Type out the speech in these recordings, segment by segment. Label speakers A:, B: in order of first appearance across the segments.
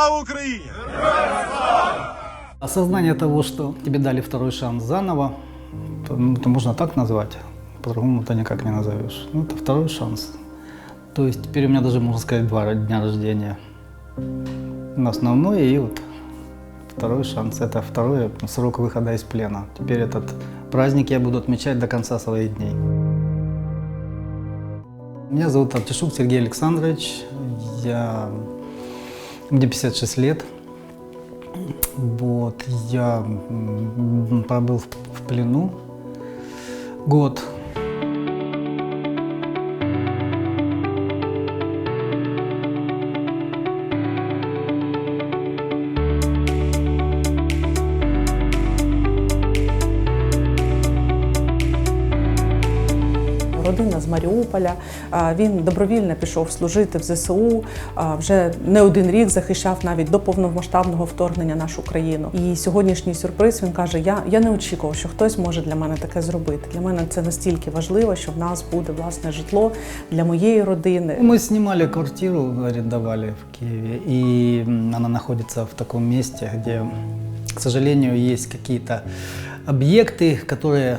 A: Слава Україні!
B: Осознание того, что тебе дали второй шанс заново, ну, это можно так назвать, по-другому это никак не назовешь. Ну, это второй шанс. То есть теперь у меня даже, можно сказать, два дня рождения. На основной и вот второй шанс. Это второй срок выхода из плена. Теперь этот праздник я буду отмечать до конца своих дней. Меня зовут Артишук Сергей Александрович. Я... Мне 56 лет. Вот, я пробыл в, плену год.
C: Родина з Маріуполя. А, Він добровільно пішов служити в ЗСУ. а, Вже не один рік захищав навіть до повномасштабного вторгнення нашу країну. І сьогоднішній сюрприз він каже: Я, я не очікував, що хтось може для мене таке зробити. Для мене це настільки важливо, що в нас буде власне житло для моєї родини.
B: Мы снимали квартиру, арендовали в Киеве, и м, она находится в таком месте, где, к сожалению, есть какие-то объекты, которые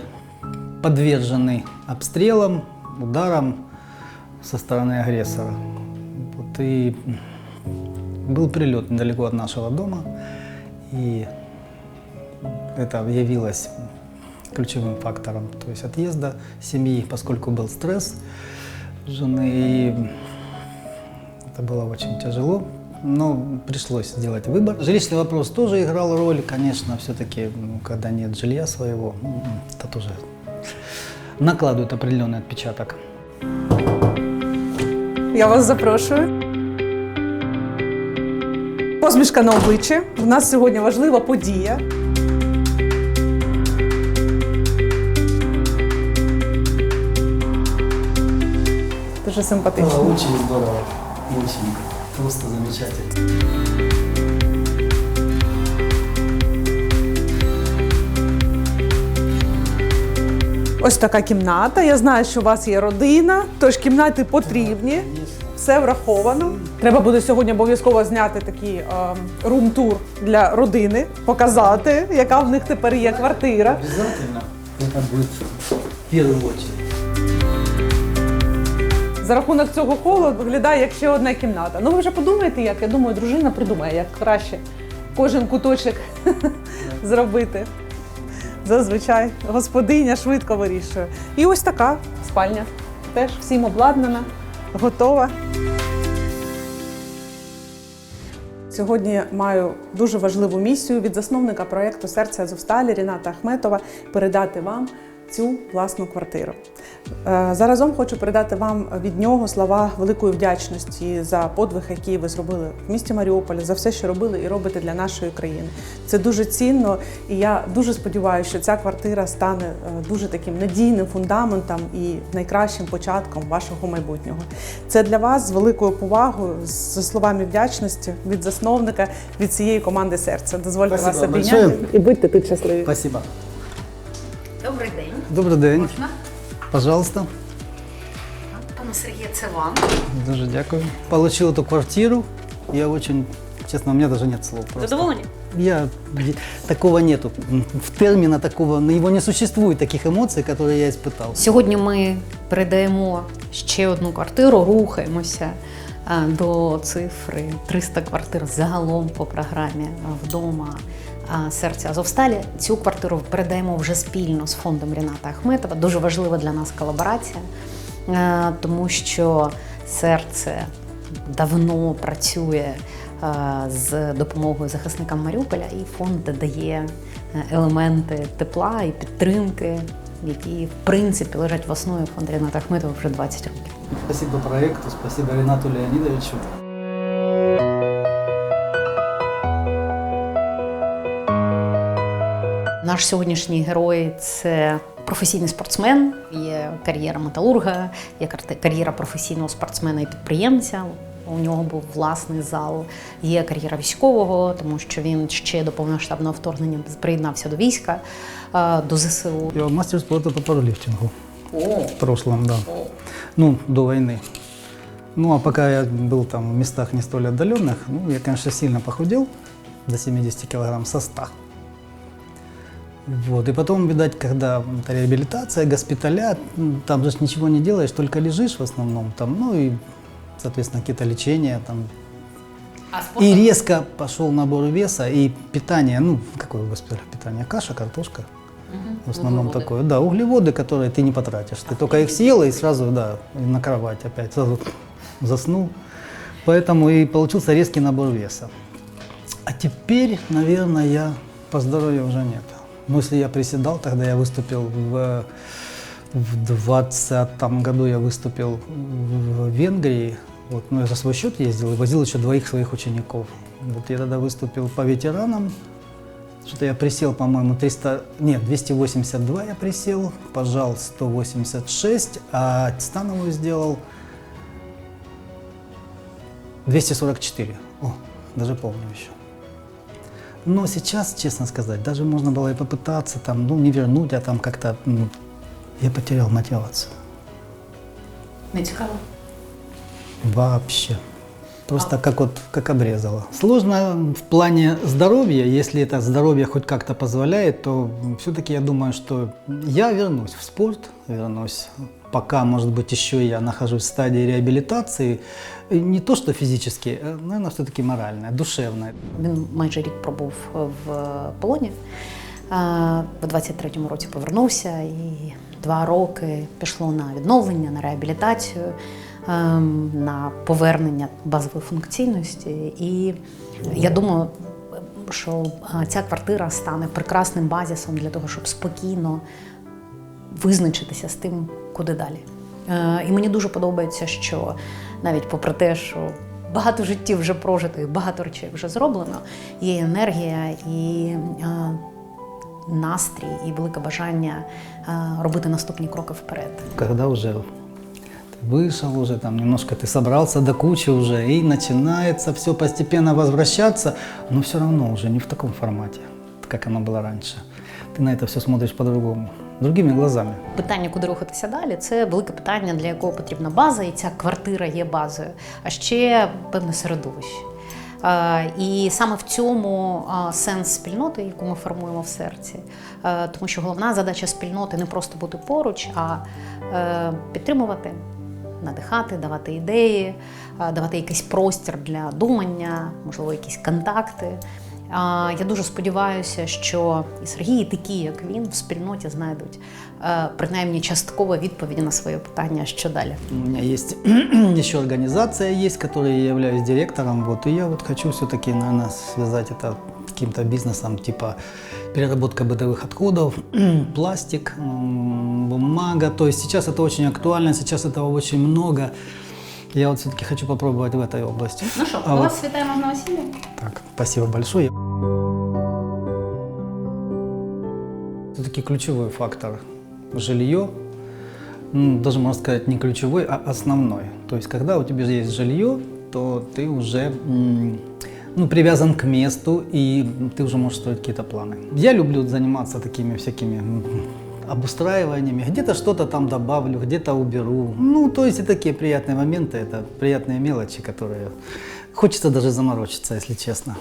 B: Подвержены обстрелам, ударам со стороны агрессора. Вот и был прилет недалеко от нашего дома, и это явилось ключевым фактором, то есть отъезда семьи, поскольку был стресс жены, и это было очень тяжело, но пришлось сделать выбор. Жилищный вопрос тоже играл роль, конечно, все-таки, ну, когда нет жилья своего, это тоже накладывает определенный отпечаток.
C: Я вас запрошую. Посмішка на обличчі. У нас сьогодні важлива подія. Дуже симпатично.
B: Очень здорово, очень, просто замечательно.
C: Ось така кімната. Я знаю, що у вас є родина, тож кімнати потрібні. Все враховано. Треба буде сьогодні обов'язково зняти такий е, рум-тур для родини, показати, яка в них тепер є квартира.
B: Будет в первую.
C: За рахунок цього холу виглядає як ще одна кімната. Ну ви вже подумаєте, як я думаю, дружина придумає, як краще кожен куточок зробити. Зазвичай господиня швидко вирішує. І ось така спальня. Теж всім обладнана, готова. Сьогодні маю дуже важливу місію від засновника проєкту Серце Азовсталі Ріната Ахметова передати вам цю власну квартиру. Е, Заразом хочу передати вам від нього слова великої вдячності за подвиг, який ви зробили в місті Маріуполі, за все, що робили і робите для нашої країни. Це дуже цінно, і я дуже сподіваюся, що ця квартира стане е, дуже таким надійним фундаментом і найкращим початком вашого майбутнього. Це для вас з великою повагою, з словами вдячності від засновника, від цієї команди серця. Дозвольте
B: Спасибо
C: вас обійняти і будьте тут щасливі.
B: Спасибо.
D: Добрий день.
B: Добрий день.
D: Можна?
B: Пожалуйста.
D: Пане Сергію, це вам.
B: Дуже дякую. Получил эту квартиру. Я очень, честно, у меня даже нет слов. просто.
D: Задоволені?
B: Я такого нету. В термина такого, ну, его не существует таких эмоций, которые я испытал.
D: Сьогодні ми передаємо ще одну квартиру, рухаємося а, до цифри 300 квартир загалом по програмі а, вдома. Серця Азовсталі цю квартиру передаємо вже спільно з фондом Ріната Ахметова. Дуже важлива для нас колаборація, е, тому що серце давно працює е, з допомогою захисникам Маріуполя, і фонд дає е, елементи тепла і підтримки, які в принципі лежать в основі фонду Ріната Ахметова вже 20 років.
B: Спасибо проекту, спасибо Ренату Леонидовичу.
D: Наш сьогоднішній герой це професійний спортсмен, є кар'єра металурга, є карте- кар'єра професійного спортсмена і підприємця. У нього був власний зал, є кар'єра військового, тому що він ще до повномасштабного вторгнення приєднався до війська, е, до ЗСУ.
B: Я мастер спорта по пауэрлифтингу. В прошлом, да. Ну, до войны. Ну, а пока я был там в местах не столь отдаленных, ну, я, конечно, сильно похудел до 70 килограмм со 100. Вот, и потом, видать, когда это реабилитация, госпиталя, там же ничего не делаешь, только лежишь в основном там, ну и, соответственно, какие-то лечения там.
D: А
B: И резко пошел набор веса и питание, ну, какое в госпитале питание? Каша, картошка. В основном такое, да, углеводы, которые ты не потратишь. Ты только их съела и сразу, да, и на кровать опять, сразу заснул. Поэтому и получился резкий набор веса. А теперь, наверное, я по здоровью уже нет. Но если я приседал, тогда я выступил в, в 20 году я выступил в Венгрии. Вот, ну, я за свой счет ездил и возил еще двоих своих учеников. Вот я тогда выступил по ветеранам, что-то я присел, по-моему, 300, нет, 282 я присел, пожал 186, а становую сделал 244. О, даже помню еще. Но сейчас, честно сказать, даже можно было и попытаться там, ну, не вернуть, а там как-то, ну, я потерял мотивацию.
D: Не цікаво.
B: Вообще. Просто как вот, как обрезало. Сложно в плане здоровья, если это здоровье хоть как-то позволяет, то все-таки я думаю, что я вернусь в спорт, вернусь. Пока, может быть, еще я нахожусь в стадии реабилитации, не то что физически, а, наверное, все-таки моральное, душевное.
D: Він майже рік пробув в полоні. В 23-му році повернувся і два роки пішло на відновлення, на реабілітацію, ем, на повернення базової функційності. І я думаю, що ця квартира стане прекрасним базисом для того, щоб спокійно визначитися з тим, куди далі. Е, І мені дуже подобається, що навіть попри те, що багато життів вже прожито і багато речей вже зроблено, є енергія і е, настрій, і велике бажання е, робити наступні кроки вперед.
B: Когда уже ты вышел, уже там немножко ты собрался до кучи уже, и начинается все постепенно возвращаться, но все равно уже не в таком формате, как оно было раньше. Ты на это все смотришь по-другому, другими глазами.
D: Питання, куди рухатися далі, це велике питання, для якого потрібна база, і ця квартира є базою, а ще певне середовище. І саме в цьому сенс спільноти, яку ми формуємо в серці, тому що головна задача спільноти не просто бути поруч, а е, підтримувати, надихати, давати ідеї, давати якийсь простір для думання, можливо, якісь контакти. А, Я дуже сподіваюся, що і Сергій, і такі, як він, в спільноті знайдуть е, принаймні частково відповіді на своє питання, що далі.
B: У меня есть еще организация есть, которой я являюсь директором, вот, и я вот хочу все-таки, наверное, связать это каким-то бизнесом, типа переработка бытовых отходов, пластик, м, бумага, то есть сейчас это очень актуально, сейчас этого очень много. Я вот все-таки хочу попробовать в этой области.
D: Ну що,
B: А
D: ми
B: от-
D: вас вітаємо з новосіллям.
B: Так, спасибо большое. Все-таки ключевой фактор – жилье. Ну, даже можно сказать не ключевой, а основной. То есть, когда у тебя есть жилье, то ты уже м, ну, привязан к месту, и ты уже можешь строить какие-то планы. Я люблю заниматься такими всякими м, обустраиваниями. Где-то что-то там добавлю, где-то уберу. Ну, то есть и такие приятные моменты, это приятные мелочи, которые хочется даже заморочиться, если честно.